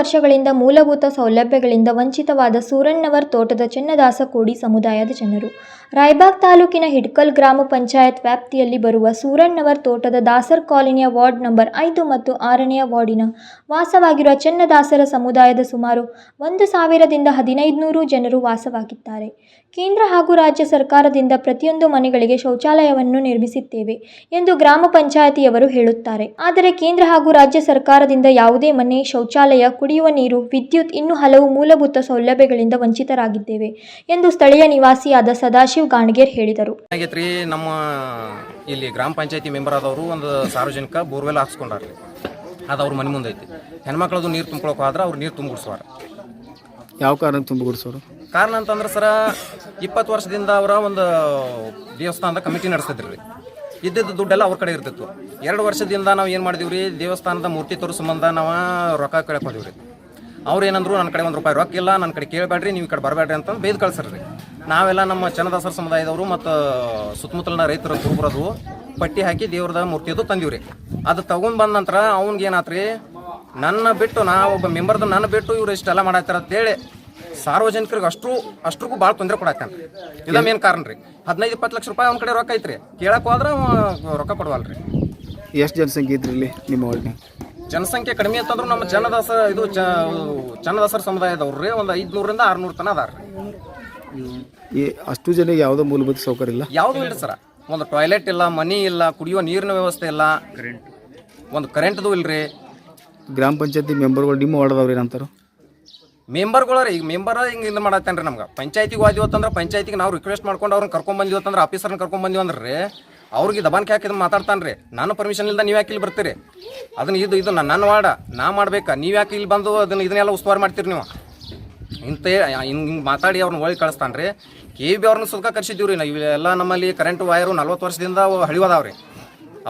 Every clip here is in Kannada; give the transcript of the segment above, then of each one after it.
ವರ್ಷಗಳಿಂದ ಮೂಲಭೂತ ಸೌಲಭ್ಯಗಳಿಂದ ವಂಚಿತವಾದ ಸೂರಣ್ಣವರ್ ತೋಟದ ಚೆನ್ನದಾಸ ಕೋಡಿ ಸಮುದಾಯದ ಜನರು. ರಾಯಬಾಗ್ ತಾಲೂಕಿನ ಹಿಡ್ಕಲ್ ಗ್ರಾಮ ಪಂಚಾಯತ್ ವ್ಯಾಪ್ತಿಯಲ್ಲಿ ಬರುವ ಸೂರಣ್ಣವರ್ ತೋಟದ ದಾಸರ್ ಕಾಲೋನಿಯ ವಾರ್ಡ್ ನಂಬರ್ ಐದು ಮತ್ತು ಆರನೆಯ ವಾರ್ಡಿನ ವಾಸವಾಗಿರುವ ಚನ್ನದಾಸರ ಸಮುದಾಯದ ಸುಮಾರು ಒಂದು ಸಾವಿರದಿಂದ ಹದಿನೈದುನೂರು ಜನರು ವಾಸವಾಗಿದ್ದಾರೆ. ಕೇಂದ್ರ ಹಾಗೂ ರಾಜ್ಯ ಸರ್ಕಾರದಿಂದ ಪ್ರತಿಯೊಂದು ಮನೆಗಳಿಗೆ ಶೌಚಾಲಯವನ್ನು ನಿರ್ಮಿಸುತ್ತೇವೆ ಎಂದು ಗ್ರಾಮ ಪಂಚಾಯತಿಯವರು ಹೇಳುತ್ತಾರೆ. ಆದರೆ ಕೇಂದ್ರ ಹಾಗೂ ರಾಜ್ಯ ಸರ್ಕಾರದಿಂದ ಯಾವುದೇ ಮನೆ, ಶೌಚಾಲಯ, ಕುಡಿಯುವ ನೀರು, ವಿದ್ಯುತ್ ಇನ್ನೂ ಹಲವು ಮೂಲಭೂತ ಸೌಲಭ್ಯಗಳಿಂದ ವಂಚಿತರಾಗಿದ್ದೇವೆ ಎಂದು ಸ್ಥಳೀಯ ನಿವಾಸಿಯಾದ ಸದಾಶಿವ್ ಗಾಣಗೇರ್ ಹೇಳಿದರು. ನಮ್ಮ ಇಲ್ಲಿ ಗ್ರಾಮ ಪಂಚಾಯತಿ ಮೆಂಬರ್ ಆದವರು ಒಂದು ಸಾರ್ವಜನಿಕ ಬೋರ್ವೆಲ್ ಹಾಕ್ಸ್ಕೊಂಡಾರ್ರಿ. ಅದು ಅವ್ರ ಮನೆ ಮುಂದೈತಿ. ಐತಿ ಹೆಣ್ಮಕ್ಳದು ನೀರು ತುಂಬ್ಕೊಳಕ್ ಹೋದ್ರೆ ಅವ್ರು ನೀರು ತುಂಬಿಡ್ಸುವಾರ ಯಾವ ಕಾರಣ ತುಂಬಿಕೊಡ್ಸೋರು? ಕಾರಣ ಅಂತಂದ್ರೆ ಸರ ಇಪ್ಪತ್ತು ವರ್ಷದಿಂದ ಅವರ ಒಂದು ದೇವಸ್ಥಾನದ ಕಮಿಟಿ ನಡೆಸ್ತಿದ್ರಿ. ಇದ್ದಿದ್ದು ದುಡ್ಡೆಲ್ಲ ಅವ್ರ ಕಡೆ ಇರ್ತಿತ್ತು. ಎರಡು ವರ್ಷದಿಂದ ನಾವು ಏನು ಮಾಡಿದೀವಿ ರೀ ದೇವಸ್ಥಾನದ ಮೂರ್ತಿ ತೋರಿಸ್ ಸಂಬಂಧ ನಾವು ರೊಕ್ಕ ಕೇಳಕ್ಕೆ ಹೋದಿವಿ ರೀ ಅವ್ರು ಏನಂದ್ರು ನನ್ನ ಕಡೆ ಒಂದು ರೂಪಾಯಿ ರೊಕ್ಕ ಇಲ್ಲ ನನ್ನ ಕಡೆ ಕೇಳಬೇಡ್ರಿ ನೀವು ಈ ಕಡೆ ಬರಬೇಡ್ರಿ ಅಂತ ಬೇದ್ ಕಳ್ಸರ್ರಿ ನಾವೆಲ್ಲ ನಮ್ಮ ಚನ್ನದಾಸರ ಸಮುದಾಯದವರು ಮತ್ತು ಸುತ್ತಮುತ್ತಲಿನ ರೈತರ ಕುರುಬರದು ಪಟ್ಟಿ ಹಾಕಿ ದೇವ್ರದ ಮೂರ್ತಿದು ತಂದೀವ್ರಿ. ಅದು ತಗೊಂಡ್ ಬಂದ ನಂತರ ಅವ್ನಿಗೆ ಏನಾತ್ರಿ ನನ್ನ ಬಿಟ್ಟು ನಾ ಒಬ್ಬ ಮೆಂಬರ್ದು ನನ್ನ ಬಿಟ್ಟು ಇವ್ರು ಇಷ್ಟೆಲ್ಲ ಮಾಡತ್ತಾರ ಅಂತೇಳಿ ಸಾರ್ವಜನಿಕರಿಗೆ ಅಷ್ಟು ಅಷ್ಟ್ರಿಗೂ ಭಾಳ ತೊಂದರೆ ಕೊಡಾಕ ಇಲ್ಲ ಮೇನ್ ಕಾರಣ ರೀ. ಹದಿನೈದು ಇಪ್ಪತ್ತು ಲಕ್ಷ ರೂಪಾಯಿ ಅವ್ನ ಕಡೆ ರೊಕ್ಕ ಐತ್ರಿ. ಕೇಳಕ್ ಹೋದ್ರೆ ರೊಕ್ಕ ಕೊಡವಲ್ರಿ. ಎಷ್ಟು ಜನಸಂಖ್ಯೆ ಇದ್ರಿ ಇಲ್ಲಿ ನಿಮ್ಮ ಒಳಗೆ ಜನಸಂಖ್ಯೆ ಕಡಿಮೆ ಅಂತಂದ್ರು ನಮ್ಮ ಚನ್ನದಾಸ ಇದು ಚನ್ನದಾಸರ ಸಮುದಾಯದವ್ರಿ ಒಂದು ಐದ್ನೂರಿಂದ ಆರ್ನೂರು ತನ ಅದಾರ ಈ ಅಷ್ಟು ಜನಕ್ಕೆ ಯಾವುದೋ ಮೂಲಭೂತ ಸೌಕರ್ಯ ಇಲ್ಲ. ಯಾವುದು ಇಲ್ಲ ಸರ್. ಒಂದು ಟಾಯ್ಲೆಟ್ ಇಲ್ಲ ಮನಿ ಇಲ್ಲ ಕುಡಿಯುವ ನೀರಿನ ವ್ಯವಸ್ಥೆ ಇಲ್ಲ. ಒಂದು ಕರೆಂಟ್ದು ಇಲ್ರಿ. ಗ್ರಾಮ ಪಂಚಾಯತಿ ಮೆಂಬರ್ಗಳು ನಿಮ್ಮ ವಾರ್ಡ್ದವ್ರು ಏನಂತಾರೆ ಮೆಂಬರ್ಗಳು ಈಗ ಮೆಂಬರ್ ಹಿಂಗೆ ಇದು ಮಾಡತ್ತೇನ್ರಿ ನಮ್ಗೆ. ಪಂಚಾಯತಿಗೆ ಹೋದಿವತ್ತಂದ್ರೆ ಪಂಚಾಯತಿಗೆ ನಾವು ರಿಕ್ವೆಸ್ಟ್ ಮಾಡ್ಕೊಂಡು ಅವ್ರನ್ನ ಕರ್ಕೊಂಡ್ ಆಫೀಸರ್ನ ಕರ್ಕೊಂಡ್ ಬಂದಿವಂದ್ರೆ ರೀ ಅವ್ರಿಗೆ ದಬಾನ್ಕೆ ಹಾಕಿದ್ ಮಾತಾಡ್ತಾನೆ ರೀ ನಾನು ಪರ್ಮಿಷನ್ ಇಲ್ದ ನೀವು ಯಾಕೆ ಇಲ್ಲಿ ಬರ್ತೀರಿ? ಅದನ್ನ ಇದು ಇದು ನನ್ನ ವಾರ್ಡ ನಾ ಮಾಡ್ಬೇಕಾ? ನೀವು ಯಾಕೆ ಇಲ್ಲಿ ಬಂದು ಅದನ್ನ ಇದನ್ನೆಲ್ಲ ಉಸ್ತುವಾರಿ ಮಾಡ್ತೀರಿ ನೀವು? ಇಂಥ ಹಿಂಗೆ ಹಿಂಗೆ ಮಾತಾಡಿ ಅವ್ರನ್ನ ಒಳಗೆ ಕಳಿಸ್ತಾನೆ ರೀ. ಕೆ ಬಿ ಅವ್ರನ್ನ ಸುಲ್ಕ ಕರ್ಸಿದ್ದೀವಿ ರೀ ನಾವು ಇವೆಲ್ಲ ನಮ್ಮಲ್ಲಿ ಕರೆಂಟ್ ವೈರು ನಲ್ವತ್ತು ವರ್ಷದಿಂದ ಅವು ಹಳಿವದಾವ್ರಿ.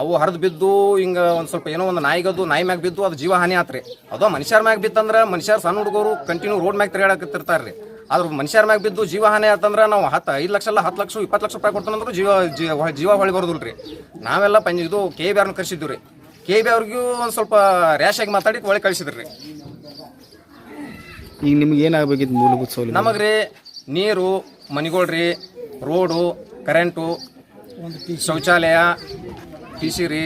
ಅವು ಹರಿದು ಬಿದ್ದು ಹಿಂಗೆ ಒಂದು ಸ್ವಲ್ಪ ಏನೋ ಒಂದು ನಾಯಿಗದ್ದು ನಾಯಿ ಮ್ಯಾಗ ಬಿದ್ದು ಅದು ಜೀವ ಹಾನಿ ಆತ್ರಿ. ಅದು ಮನುಷ್ಯರ ಮ್ಯಾಗ ಬಿತ್ತಂದ್ರೆ ಮನುಷ್ಯರ ಸಣ್ಣ ಹುಡುಗರು ಕಂಟಿನ್ಯೂ ರೋಡ್ ಮ್ಯಾಗ ತಿರುಗಾಡಕತ್ತಿರ್ತಾರೆ ರೀ. ಆದ್ರೆ ಮನುಷ್ಯರ ಮ್ಯಾಗ ಬಿದ್ದು ಜೀವ ಹಾನಿ ಆತಂದ್ರೆ ನಾವು ಹತ್ತು ಐದು ಲಕ್ಷ ಎಲ್ಲ ಹತ್ತು ಲಕ್ಷ, ಇಪ್ಪತ್ತು ಲಕ್ಷ ರೂಪಾಯಿ ಕೊಡ್ತಾನಂದ್ರೆ ಜೀವ ಜೀವ ಹೊಳಿ ಬರೋದಿಲ್ಲ ರೀ ನಾವೆಲ್ಲ ಪಂಜಿದು ಇದು ಕೆ ಬಿ ಅವ್ರನ್ನ ಕರ್ಸಿದ್ವಿ ರೀ ಕೆ ಬಿ ಅವ್ರಿಗೂ ಒಂದು ಸ್ವಲ್ಪ ರ್ಯಾಶ್ ಆಗಿ ಮಾತಾಡಿ ಒಳಗೆ ಕಳಿಸಿದ್ರಿ. ಈಗ ನಿಮ್ಗೆ ಏನಾಗಬೇಕಿತ್ತು ಮೂಲಭೂತ ಸೌಲಭ್ಯ? ರೀ ನೀರು ಮನಿಗಳ್ರಿ ರೋಡು ಕರೆಂಟು ಶೌಚಾಲಯ ಪಿ ಸಿ ರೀ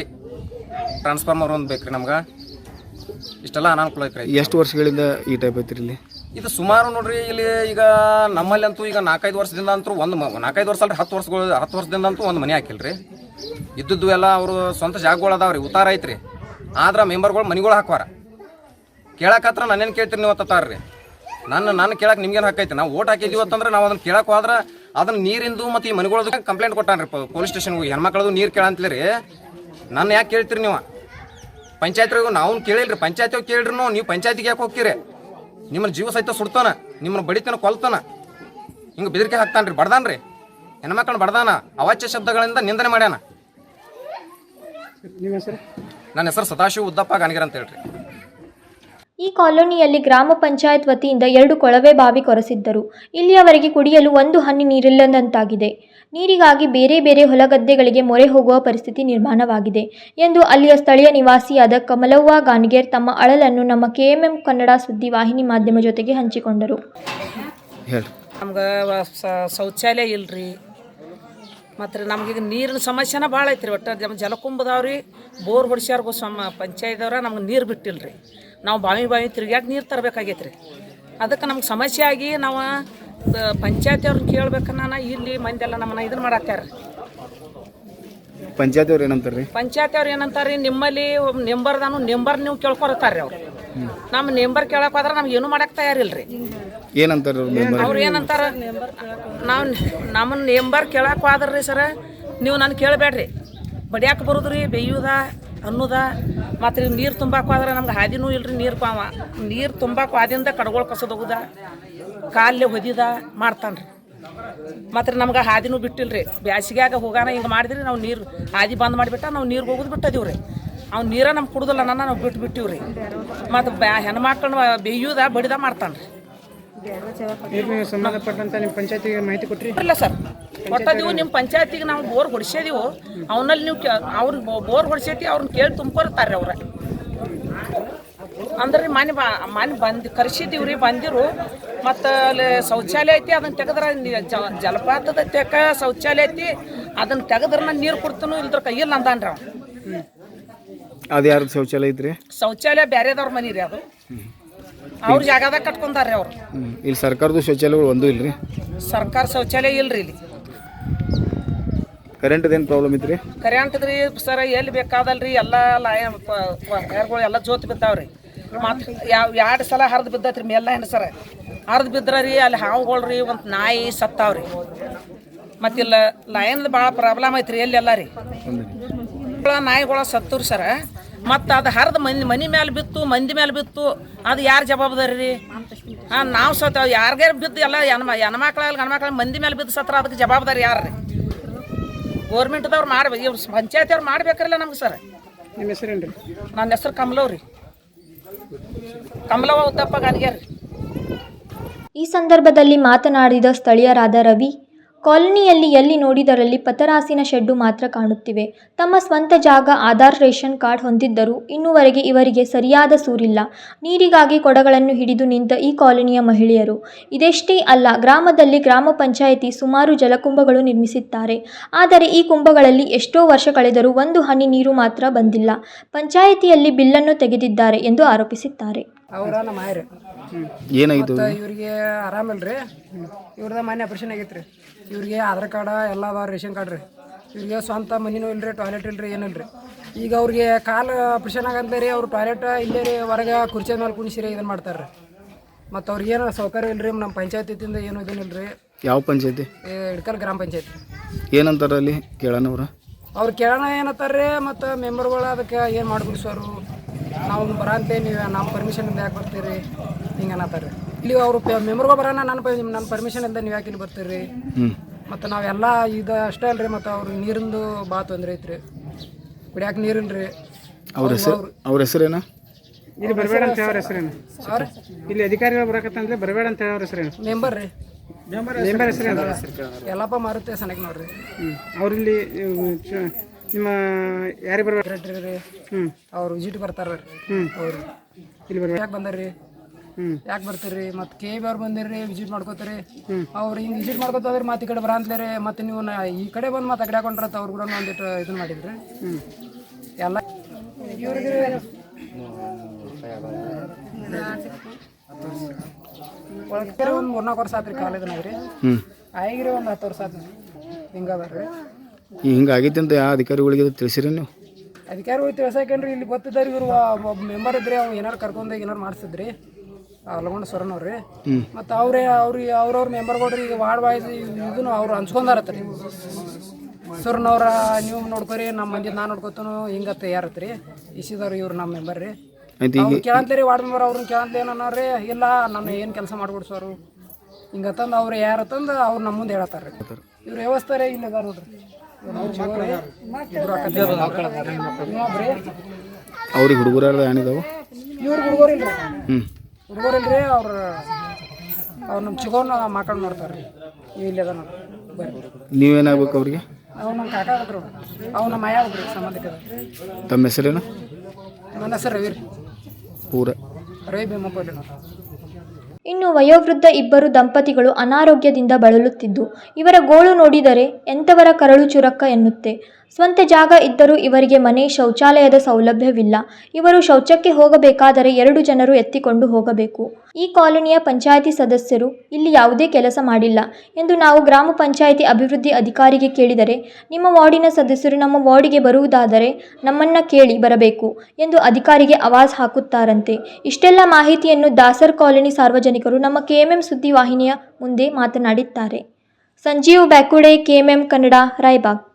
ಟ್ರಾನ್ಸ್ಫಾರ್ಮರ್ ಒಂದು ಬೇಕ್ರಿ ನಮ್ಗೆ. ಇಷ್ಟೆಲ್ಲ ಅನಾನುಕೂಲ ಐತ್ರಿ ಎಷ್ಟು ವರ್ಷಗಳಿಂದ ಈ ಟೈಪ್ ಐತ್ರಿ ಇಲ್ಲಿ? ಇದು ಸುಮಾರು ನೋಡ್ರಿ ಇಲ್ಲಿ ಈಗ ನಮ್ಮಲ್ಲಿ ಅಂತೂ ಈಗ ನಾಲ್ಕೈದು ವರ್ಷದಿಂದ ಅಂತೂ ಒಂದು ನಾಲ್ಕೈದು ವರ್ಷ ಅಲ್ರಿ ಹತ್ತು ವರ್ಷಗಳು ಹತ್ತು ವರ್ಷದಿಂದ ಅಂತೂ ಒಂದು ಮನೆ ಹಾಕಿಲ್ರಿ. ಇದ್ದದ್ದು ಎಲ್ಲ ಅವರು ಸ್ವಂತ ಜಾಗಗಳು ಅದಾವ್ರಿ ಉತ್ತಾರ ಐತ್ರಿ. ಆದ್ರೆ ಮೆಂಬರ್ಗಳು ಮನೆಗಳು ಹಾಕ್ವಾರ. ಕೇಳಕತ್ರ ನಾನೇನು ಕೇಳ್ತೀರಿ ನೀವು ಅತ್ತಾರ್ರಿ ನನ್ನ ನಾನು ಕೇಳಕ್ಕೆ ನಿಮ್ಗೇನು ಹಾಕೈತೆ ನಾವು ಓಟ್ ಹಾಕಿದೀವಿ ಅಂತಂದ್ರೆ ನಾವು ಅದನ್ನ ಕೇಳಕ್ಕೆ ಹೋದ್ರೆ ಅದನ್ನ ನೀರಿಂದು ಮತ್ತು ಈ ಮನೆಗಳದ್ದು ಕಂಪ್ಲೇಂಟ್ ಕೊಟ್ಟಾನ್ರಿ ಪೊಲೀಸ್ ಸ್ಟೇಷನ್ಗೆ ಹೆಣ್ಮಕ್ಳದು ನೀರು ಕೇಳಂತಲೇ ನನ್ನ ಯಾಕೆ ಕೇಳ್ತೀರಿ ನೀವು? ಪಂಚಾಯತ್ರಿಗೂ ನಾವು ಕೇಳಿಲ್ರಿ. ಪಂಚಾಯತಿ ಕೇಳ್ರಿ ನೀವು. ಪಂಚಾಯತಿಗೆ ಯಾಕೆ ಹೋಗ್ತೀರಿ? ನಿಮ್ಮನ್ನ ಜೀವ ಸಹಿತ ಸುಡ್ತಾನ. ನಿಮ್ಮನ್ನ ಬಡಿತಾನ ಕೊಲ್ತಾನ. ಹಿಂಗೆ ಬೆದರಿಕೆ ಹಾಕ್ತಾನ್ರಿ. ಬಡ್ದಾನ್ರಿ. ಹೆಣ್ಮಕ್ಳನ್ನ ಬಡ್ದಾನ. ಅವಾಚ್ಯ ಶಬ್ದಗಳಿಂದ ನಿಂದನೆ ಮಾಡ್ಯಾನ. ನನ್ನ ಹೆಸರು ಸದಾಶಿವ ಉದ್ದಪ್ಪ ಗಾನಿಗರ್ ಅಂತ ಹೇಳ್ರಿ. ಈ ಕಾಲೋನಿಯಲ್ಲಿ ಗ್ರಾಮ ಪಂಚಾಯತ್ ವತಿಯಿಂದ ಎರಡು ಕೊಳವೆ ಬಾವಿ ಕೊರೆಸಿದ್ದರು. ಇಲ್ಲಿಯವರೆಗೆ ಕುಡಿಯಲು ಒಂದು ಹನಿ ನೀರಿಲ್ಲದಂತಾಗಿದೆ. ನೀರಿಗಾಗಿ ಬೇರೆ ಬೇರೆ ಹೊಲಗದ್ದೆಗಳಿಗೆ ಮೊರೆ ಹೋಗುವ ಪರಿಸ್ಥಿತಿ ನಿರ್ಮಾಣವಾಗಿದೆ ಎಂದು ಅಲ್ಲಿಯ ಸ್ಥಳೀಯ ನಿವಾಸಿಯಾದ ಕಮಲವ್ವ ಗಾನ್ಗೇರ್ ತಮ್ಮ ಅಳಲನ್ನು ನಮ್ಮ ಕೆಎಂಎಂ ಕನ್ನಡ ಸುದ್ದಿ ವಾಹಿನಿ ಮಾಧ್ಯಮ ಜೊತೆಗೆ ಹಂಚಿಕೊಂಡರು. ನಮ್ಗೆ ಶೌಚಾಲಯ ಇಲ್ರಿ. ಮತ್ತು ರೀ ನಮ್ಗೀಗ ನೀರಿನ ಸಮಸ್ಯೆನ ಭಾಳ ಐತ್ರಿ ಒಟ್ಟು. ನಮ್ಮ ಜಲಕುಂಭದವ್ರಿ ಬೋರ್ ಹೊಡ್ಸ್ಯಾರ್ಗು ಸಮ ಅವ್ರ ನಮ್ಗೆ ನೀರು ಬಿಟ್ಟಿಲ್ರಿ. ನಾವು ಬಾವಿ ಬಾವಿ ತಿರ್ಗ್ಯಾಕೆ ನೀರು ತರಬೇಕಾಗೈತೆ ರೀ ಅದಕ್ಕೆ ನಮ್ಗೆ ಸಮಸ್ಯೆ ಆಗಿ ನಾವು ಪಂಚಾಯತಿ ಅವ್ರನ್ನ ಕೇಳ್ಬೇಕನ್ನ ಇಲ್ಲಿ ಮಂದೆಲ್ಲ ನಮ್ಮನ್ನ ಇದನ್ನ ಮಾಡತ್ತಾರ ಪಂಚಾಯತಿ ಅವ್ರು ಏನಂತಾರೆ ರೀ ಪಂಚಾಯತಿ ಅವ್ರು ಏನಂತಾರೆ ನಿಮ್ಮಲ್ಲಿ ನೆಂಬರ್ದಾನು ನೆಂಬರ್ ನೀವು ಕೇಳ್ಕೊರತಾರ್ರಿ ಅವ್ರು. ನಮ್ಮ ನೆಂಬರ್ ಕೇಳಕ್ ಹೋದ್ರೆ ನಮ್ಗೆ ಏನು ಮಾಡಕ್ ತಯಾರಿಲ್ರಿ. ಏನಂತಾರೆ ಅವ್ರು ಏನಂತಾರ ನಾವು ನಮ್ಮ ನೆಂಬರ್ ಕೇಳಕ್ಕೆ ಹೋದ್ರಿ ಸರ ನೀವು ನಾನು ಕೇಳಬೇಡ್ರಿ ಬಡಿಯಾಕ ಬರೋದ್ರಿ ಬೇಯುದ ಅನ್ನೋದ ಮತ್ತು ರೀ ನೀರು ತುಂಬಾಕು ಹೋದ್ರೆ ನಮ್ಗೆ ಹಾದಿನೂ ಇಲ್ರಿ ನೀರು ಪಾವ. ನೀರು ತುಂಬಾಕು ಹಾದಿಂದ ಕಡ್ಗೊಳ್ ಕಸದ ಹೋಗುದ ಕಾಲೇ ಹೊದಿದ ಮಾಡ್ತಾನೆ ರೀ ಮತ್ತು ರೀ ನಮ್ಗೆ ಹಾದಿನೂ ಬಿಟ್ಟಿಲ್ರಿ. ಬ್ಯಾಸಿಗ್ಯಾಗ ಹೋಗಾನ ಹಿಂಗೆ ಮಾಡಿದ್ರಿ ನಾವು ನೀರು ಹಾದಿ ಬಂದ್ ಮಾಡಿಬಿಟ್ಟ ನಾವು ನೀರು ಹೋಗೋದು ಬಿಟ್ಟದೀವಿ ರೀ ಅವ್ನು ನೀರ ನಮ್ಗೆ ಕುಡುದಿಲ್ಲ ನನ್ನ ನಾವು ಬಿಟ್ಟು ಬಿಟ್ಟಿವಿ ರೀ ಮತ್ತು ಬ್ಯಾ ಹೆಣ್ಮಕ್ಳನ್ನ ಬೇಯುದ ಬಡಿದ ಮಾಡ್ತಾನೆ ರೀ ಸಂಬಂಧಪಟ್ಟಂತ ನಿಮ್ಮ ಪಂಚಾಯತಿಗೆ ಮಾಹಿತಿ ಕೊಟ್ರಿ. ಇಲ್ಲ ಸರ್. ಕೊಟ್ಟದೀವು ನಿಮ್ಮ ಪಂಚಾಯತಿಗೆ ನಾವು ಬೋರ್ ಹೊಡಿಸಿದೀವು ಅವನಲ್ಲಿ ನೀವು ಅವ್ರಿಗೆ ಬೋರ್ ಹೊಡಿಸೈತಿ ಅವ್ರನ್ನ ಕೇಳಿ ತುಂಬ್ಕೊರ್ತಾರೆ ಅವ್ರ. ಅಂದ್ರೆ ಮನೆ ಬಾ ಮನೆ ಬಂದು ಕರೆಸಿದ್ದೀವಿ ರೀ ಬಂದಿರು ಮತ್ತು ಅಲ್ಲಿ ಶೌಚಾಲಯ ಐತಿ ಅದನ್ನು ತೆಗೆದ್ರೆ ಜಲಪಾತದ ತೆಕ್ಕ ಶೌಚಾಲಯ ಐತಿ ಅದನ್ನು ತೆಗೆದ್ರೆ ನಾನು ನೀರು ಕೊಡ್ತೀನು ಇಲ್ದ್ರ ಕೈಯಲ್ಲಿ ಅಂದಾನ್ರಿ ಅವ್ನು ಅದು ಯಾರು ಶೌಚಾಲಯ ಐತ್ರಿ? ಶೌಚಾಲಯ ಬೇರೆದವ್ರ ಮನೆ ರೀ ಅದು. ಅವ್ರ ಜಾಗದಾಗ ಕಟ್ಕೊಂಡಾರ್ರಿ ಅವ್ರು. ಇಲ್ಲಿ ಸರ್ಕಾರದ ಶೌಚಾಲಯಗಳು ಒಂದೂ ಇಲ್ರಿ? ಸರ್ಕಾರ ಶೌಚಾಲಯ ಇಲ್ರಿ ಇಲ್ಲಿ. ಕರೆಂಟ್ ಏನ್ ಪ್ರಾಬ್ಲಮ್ ಇತ್ತು ಕರೆಂಟ್ ರೀ ಸರ ಎಲ್ಲಿ ಬೇಕಾದಲ್ರಿ ಎಲ್ಲ ಲಯ ವೈರ್ಗಳು ಎಲ್ಲ ಜೋತ್ ಬಿದ್ದಾವ್ರಿ. ಮತ್ತು ಯಾವ ಎರಡು ಸಲ ಹರಿದು ಬಿದ್ದೈತ್ರಿ ಮೇಲ್ಲ ಏನು ಸರ. ಹರಿದು ಬಿದ್ರ ರೀ ಅಲ್ಲಿ ಹಾವುಗಳು ರೀ ಒಂದು ನಾಯಿ ಸತ್ತಾವ್ರಿ. ಮತ್ತಿಲ್ಲ ಲಯನ್ದು ಭಾಳ ಪ್ರಾಬ್ಲಮ್ ಐತ್ರಿ ಎಲ್ಲೆಲ್ಲ ರೀ. ನಾಯಿಗಳ ಸತ್ತೂರಿ ಸರ. ಮತ್ತು ಅದು ಹರಿದು ಮಂದಿ ಮನೆ ಮೇಲೆ ಬಿತ್ತು ಮಂದಿ ಮೇಲೆ ಬಿತ್ತು ಅದು ಯಾರು ಜವಾಬ್ದಾರಿ ರೀ? ಹಾಂ ನಾವು ಸತ್ತ ಯಾರಿಗಾರ ಬಿದ್ದು ಎಲ್ಲ ಹೆಣ್ಮ ಹೆಣ್ಮಕ್ಳಲ್ಲಿ ಗಂಡ್ಮಕ್ಳ ಮಂದಿ ಮೇಲೆ ಬಿದ್ದು ಸತ್ರ ಅದಕ್ಕೆ ಜವಾಬ್ದಾರಿ ಯಾರು ರೀ ಗೋರ್ಮೆಂಟ್ದವ್ರು ಮಾಡ್ಬೇಕು. ಇವ್ರು ಪಂಚಾಯತಿಯವ್ರು ಮಾಡ್ಬೇಕ್ರಲ್ಲ ನಮ್ಗೆ ಸರ್. ನಿಮ್ಮ ಹೆಸರೇನು ರೀ ನನ್ನ ಹೆಸರು ಕಮಲವ್ರಿ. ರೀ ಕಮಲವ ಉದ್ದಪ್ಪ ಗಾನಿಗೆ ರೀ ಈ ಸಂದರ್ಭದಲ್ಲಿ ಮಾತನಾಡಿದ ಸ್ಥಳೀಯರಾದ ರವಿ ಕಾಲೋನಿಯಲ್ಲಿ ಎಲ್ಲಿ ನೋಡಿದರಲ್ಲಿ ಪತರಾಸಿನ ಶೆಡ್ಡು ಮಾತ್ರ ಕಾಣುತ್ತಿವೆ. ತಮ್ಮ ಸ್ವಂತ ಜಾಗ, ಆಧಾರ್, ರೇಷನ್ ಕಾರ್ಡ್ ಹೊಂದಿದ್ದರೂ ಇನ್ನುವರೆಗೆ ಇವರಿಗೆ ಸರಿಯಾದ ಸೂರಿಲ್ಲ. ನೀರಿಗಾಗಿ ಕೊಡಗಳನ್ನು ಹಿಡಿದು ನಿಂತ ಈ ಕಾಲೋನಿಯ ಮಹಿಳೆಯರು. ಇದೆಷ್ಟೇ ಅಲ್ಲ, ಗ್ರಾಮದಲ್ಲಿ ಗ್ರಾಮ ಪಂಚಾಯಿತಿ ಸುಮಾರು ಜಲಕುಂಭಗಳು ನಿರ್ಮಿಸಿದ್ದಾರೆ. ಆದರೆ ಈ ಕುಂಭಗಳಲ್ಲಿ ಎಷ್ಟೋ ವರ್ಷ ಕಳೆದರೂ ಒಂದು ಹನಿ ನೀರು ಮಾತ್ರ ಬಂದಿಲ್ಲ. ಪಂಚಾಯಿತಿಯಲ್ಲಿ ಬಿಲ್ಲನ್ನು ತೆಗೆದಿದ್ದಾರೆ ಎಂದು ಆರೋಪಿಸಿದ್ದಾರೆ. ಏನಾಗಿತ್ತು ಇವ್ರಿಗೆ ಇವ್ರಿಗೆ ಆರಾಮಿಲ್ರಿ ಇವ್ರದ ಮನೆ ಆಪರೇಷನ್ ಆಗೈತೆ ರೀ ಇವ್ರಿಗೆ ಆಧಾರ್ ಕಾರ್ಡ ಎಲ್ಲ ಅದಾವ ರೇಷನ್ ಕಾರ್ಡ್ ರೀ. ಇವ್ರಿಗೆ ಸ್ವಂತ ಮನಿನೂ ರೀ ಟಾಯ್ಲೆಟ್ ಇಲ್ರಿ ರೀ ಈಗ ಅವ್ರಿಗೆ ಕಾಲು ಆಪ್ರೇಷನ್ ಆಗಂತ ರೀ ಅವ್ರು ಟಾಯ್ಲೆಟ್ ಇಲ್ಲೇ ರೀ ಹೊರಗೆ ಕುರ್ಚಿ ಮೇಲೆ ಕುಣಿಸಿರಿ ಇದನ್ನು ಮಾಡ್ತಾರೆ ರೀ. ಮತ್ತು ಅವ್ರಿಗೆ ಏನು ಸೌಕರ್ಯ ರೀ ನಮ್ಮ ಪಂಚಾಯತಿಯಿಂದ ಏನು ರೀ ಯಾವ ಪಂಚಾಯತಿ? ಇಡ್ಕಲ್ ಗ್ರಾಮ ಪಂಚಾಯತಿ. ಏನಂತಾರೆ ಅಲ್ಲಿ ಕೇಳೋಣ ಅವ್ರು? ಕೇಳೋಣ ಏನತ್ತಾರ್ರಿ ಮತ್ತು ಮೆಂಬರ್ಗಳು ಅದಕ್ಕೆ ಏನು ಮಾಡ್ಬಿಡ್ಸೋರು? ನಾವು ಬರಂತೆ ನೀವು ನಮ್ಮ ಪರ್ಮಿಷನ್ ಇಂದ ಯಾಕೆ ಬರ್ತೀರಿ? ಹಿಂಗೆ ಅನ್ನತ್ತಾರೆ ಇಲ್ಲಿ ಅವರು ಮೆಂಬರ್ಗಳು ಬರೋಣ ನನ್ನ ಪ ನನ್ನ ಪರ್ಮಿಷನ್ ಇಂದ ನೀವು ಯಾಕೆ ಇಲ್ಲಿ ಬರ್ತೀರಿ? ಮತ್ತು ನಾವೆಲ್ಲ ಇದು ಅಷ್ಟೇ ಅಲ್ರಿ ಮತ್ತು ಅವ್ರ ನೀರಿಂದು ಭಾಳ ತೊಂದರೆ ಐತ್ರಿ. ಕುಡಿಯಾಕ ನೀರಿಲ್ರಿ ಅವ್ರ ಹೆಸರು ಅವ್ರ ಹೆಸರೇನ? ಇಲ್ಲಿ ಬರಬೇಡ ಅಂತ ಅವ್ರ ಹೆಸರೇನು? ಇಲ್ಲಿ ಅಧಿಕಾರಿಗಳು ಬರಕತ್ತಂದ್ರೆ ಬರಬೇಡ ಅಂತ ಅವ್ರ ಹೆಸರೇನು? ಮೆಂಬರ್ ರೀ ಮೆಂಬರ್ ಹೆಸರೇನು? ಎಲ್ಲಪ್ಪ ಮಾರುತ್ತೆ ಸನಕ್ ನೋಡ್ರಿ. ಅವ್ರಿಲ್ಲಿ ನಿಮ್ಮ ಯಾರಿಗೆ ಬರ್ಬೇಕು? ರೀ ಹ್ಞೂ ಅವ್ರು ವಿಸಿಟ್ ಬರ್ತಾರ ಹ್ಞೂ ಅವ್ರು. ಇಲ್ಲಿ ಬರ್ಬೇಕು. ಯಾಕೆ ಬಂದಾರ್ರಿ? ಹ್ಞೂ ಯಾಕೆ ಬರ್ತೀರಿ? ಮತ್ತು ಕೆ ಬಿ ಅವ್ರು ಬಂದಿರಿ ವಿಸಿಟ್ ಮಾಡ್ಕೋತೀರಿ. ಅವ್ರು ಹಿಂಗೆ ವಿಸಿಟ್ ಮಾಡ್ಕೋತಾದ್ರೆ ಮತ್ತೆ ಈ ಕಡೆ ಬರಂತ್ಲೇರಿ ಮತ್ತೆ ನೀವು ನಾ ಈ ಕಡೆ ಬಂದು ಮತ್ತೆ ಆ ಕಡೆ ಹಾಕೊಂಡ್ರತ್ತ ಅವ್ರು ಕೂಡ ಒಂದಿಟ್ಟು ಇದನ್ನ ಮಾಡಿದ್ರಿ. ಹ್ಞೂ ಎಲ್ಲ ಇವ್ರಿಗೆ ಒಂದು ಮೂರ್ನಾಲ್ಕು ವರ್ಷ ಆತ್ರಿ ಕಾಲೇಜ್ನಾಗ ರೀ ಹ್ಞೂ ಆಗಿರಿ ಒಂದು ಹತ್ತು ವರ್ಷ ಆತ್ರಿ ಹಿಂಗೆ ಈ ಹಿಂಗೆ ಆಗೈತೆ ಅಂತ ಯಾವ ಅಧಿಕಾರಿಗಳಿಗೆ ತಿಳಿಸಿರಿ ನೀವು? ಅಧಿಕಾರಿಗಳು ತಿಳ್ಸಾಕೇನ್ರಿ ಇಲ್ಲಿ ಗೊತ್ತಿದ್ದಾರೆ ಇವರು ಒಬ್ಬ ಮೆಂಬರ್ ಇದ್ರೆ ಅವ್ನು ಏನಾರು ಕರ್ಕೊಂಡೋಗಿ ಏನಾರು ಮಾಡಿಸಿದ್ರಿ. ಲಗೊಂಡ ಸ್ವರನ್ ಅವ್ರಿ. ಮತ್ತು ಅವರೇ ಅವ್ರಿಗೆ ಅವ್ರವ್ರ ಮೆಂಬರ್ಗಳ್ರಿ ಈಗ ವಾರ್ಡ್ ವೈಸ್ ಇದನ್ನು ಅವ್ರು ಹಂಚ್ಕೊಂಡಾರತ್ರಿ. ಸುರ್ನವ್ರ ನೀವು ನೋಡ್ಕೊರಿ ನಮ್ಮ ಮಂದಿ ನಾ ನೋಡ್ಕೊತಾನು ಹಿಂಗೆ ತಯಾರತ್ರಿ. ಇಸಿದವ್ರು ಇವ್ರು ನಮ್ಮ ಮೆಂಬರ್ ರೀ. ಅವ್ರು ಕೇಳಂತೀರಿ ವಾರ್ಡ್ ಮೆಂಬರ್ ಅವ್ರನ್ನ ಕೇಳಂತ ಏನನ್ನಾರ್ರಿ ಇಲ್ಲ ನಾನು ಏನು ಕೆಲಸ ಮಾಡ್ಬಿಡ್ಸೋರು ಹಿಂಗೆ ತಂದು ಅವ್ರು ಯಾರತ್ತಂದು ತಂದು ಅವ್ರು ನಮ್ಮ ಮುಂದೆ ಹೇಳತ್ತಾರ ಇವ್ರ ವ್ಯವಸ್ಥೆ ರೀ ಇಲ್ಲ ಅದಾರ ನೋಡ್ರಿ. ಇಬ್ರು ಹುಡುಗರ ಏನಿದಾವ ಇವ್ರಿಗೆ ಹುಡುಗರು ಇಲ್ರಿ ಹ್ಮ್ ಹುಡುಗರು ಇಲ್ರಿ ಹ್ಞೂ ಅವ್ರ ಅವ್ರು ನಮ್ಮ ಚಿಗೋನ ಮಾತಾಡ್ ನೋಡ್ತಾರೆ ರೀ ಇಲ್ಲಿ ಅದ ನೋಡಿ ಬರ್ರಿ. ನೀವೇನಾಗ್ಬೇಕು ಅವ್ರಿಗೆ? ಅವ್ರು ನಮ್ಮ ಕಾಕ ಆಗ್ರು ಅವ್ರು ನಮ್ಮ ಮಾಯ ಆಗ್ರಿ ಸಂಬಂಧಿಕ ತಮ್ಮ ಹೆಸರೇನು? ನನ್ನ ಹೆಸರು ರವಿ ರೀ ಪೂರ. ರವಿ ಭೀಮಪ್ಪ ಇಲ್ಲಿ ಇನ್ನು ವಯೋವೃದ್ಧ ಇಬ್ಬರು ದಂಪತಿಗಳು ಅನಾರೋಗ್ಯದಿಂದ ಬಳಲುತ್ತಿದ್ದು ಇವರ ಗೋಳು ನೋಡಿದರೆ ಎಂಥವರ ಕರಳು ಚುರಕ್ಕ ಎನ್ನುತ್ತೆ. ಸ್ವಂತ ಜಾಗ ಇದ್ದರೂ ಇವರಿಗೆ ಮನೆ, ಶೌಚಾಲಯದ ಸೌಲಭ್ಯವಿಲ್ಲ. ಇವರು ಶೌಚಕ್ಕೆ ಹೋಗಬೇಕಾದರೆ ಎರಡು ಜನರು ಎತ್ತಿಕೊಂಡು ಹೋಗಬೇಕು. ಈ ಕಾಲೋನಿಯ ಪಂಚಾಯಿತಿ ಸದಸ್ಯರು ಇಲ್ಲಿ ಯಾವುದೇ ಕೆಲಸ ಮಾಡಿಲ್ಲ ಎಂದು ನಾವು ಗ್ರಾಮ ಪಂಚಾಯಿತಿ ಅಭಿವೃದ್ಧಿ ಅಧಿಕಾರಿಗೆ ಕೇಳಿದರೆ, ನಿಮ್ಮ ವಾರ್ಡಿನ ಸದಸ್ಯರು ನಮ್ಮ ವಾರ್ಡಿಗೆ ಬರುವುದಾದರೆ ನಮ್ಮನ್ನ ಕೇಳಿ ಬರಬೇಕು ಎಂದು ಅಧಿಕಾರಿಗೆ ಆವಾಜ್ ಹಾಕುತ್ತಾರಂತೆ. ಇಷ್ಟೆಲ್ಲ ಮಾಹಿತಿಯನ್ನು ದಾಸರ್ ಕಾಲೋನಿ ಸಾರ್ವಜನಿಕರು ನಮ್ಮ ಕೆಎಂಎಂ ಸುದ್ದಿ ವಾಹಿನಿಯ ಮುಂದೆ ಮಾತನಾಡಿದ್ದಾರೆ. ಸಂಜೀವ್ ಬ್ಯಾಕುಡೆ, ಕೆಎಂಎಂ ಕನ್ನಡ, ರಾಯಬಾಗ್.